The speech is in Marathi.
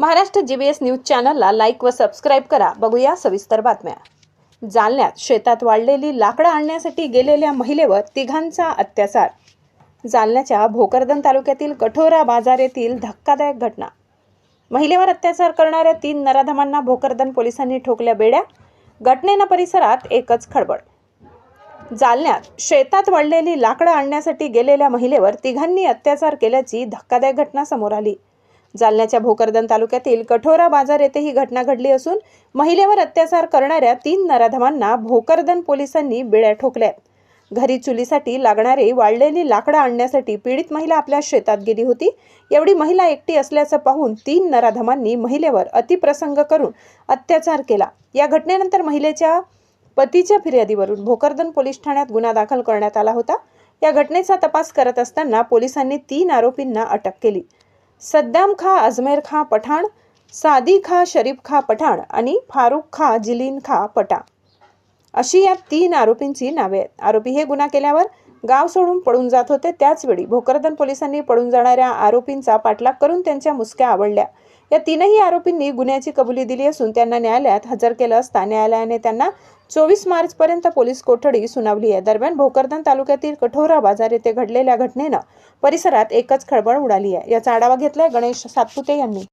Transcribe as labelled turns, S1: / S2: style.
S1: महाराष्ट्र जी एस न्यूज चॅनलला लाईक व सबस्क्राईब करा. बघूया सविस्तर बातम्या. जालन्यात शेतात वाढलेली लाकडं आणण्यासाठी गेलेल्या महिलेवर तिघांचा अत्याचार. जालन्याच्या भोकरदन तालुक्यातील कठोरा बाजार येथील धक्कादायक घटना. महिलेवर अत्याचार करणाऱ्या तीन नराधमांना भोकरदन पोलिसांनी ठोकल्या बेड्या. घटनेनं परिसरात एकच खळबळ. जालन्यात शेतात वाढलेली लाकडं आणण्यासाठी गेलेल्या महिलेवर तिघांनी अत्याचार केल्याची धक्कादायक घटना समोर आली. जालन्याच्या भोकरदन तालुक्यातील कठोरा बाजार येथे ही घटना घडली असून महिलेवर अत्याचार करणाऱ्या तीन नराधमांना भोकरदन पोलिसांनी बिळ्या ठोकल्यात घरी चुलीसाठी लागणारे वाळलेली लाकडं आणण्यासाठी पीडित महिला आपल्या शेतात गेली होती. एवढी महिला एकटी असल्याचं पाहून तीन नराधमांनी महिलेवर अतिप्रसंग करून अत्याचार केला. या घटनेनंतर महिलेच्या पतीच्या फिर्यादीवरून भोकरदन पोलीस ठाण्यात गुन्हा दाखल करण्यात आला होता. या घटनेचा तपास करत असताना पोलिसांनी तीन आरोपींना अटक केली. सद्दाम खा अजमेर खा पठाण सादी खा शरीफ खा पठाण आणि फारुख खा जिलीन खा पटा. अशी या तीन आरोपींची नावे आहेत. आरोपी हे गुन्हा केल्यावर गाव सोडून पळून जात होते. त्याचवेळी भोकरदन पोलिसांनी पळून जाणाऱ्या आरोपींचा पाठलाग करून त्यांच्या मुसक्या आवडल्या. या तीनही आरोपींनी गुन्ह्याची कबुली दिली असून त्यांना न्यायालयात हजर केलं असता न्यायालयाने त्यांना चोवीस मार्च पर्यंत पोलीस कोठडी सुनावली आहे. दरम्यान भोकरदन तालुक्यातील कठोरा बाजार येथे घडलेल्या घटनेनं परिसरात एकच खळबळ उडाली आहे. याचा आढावा घेतलाय गणेश सातपुते यांनी.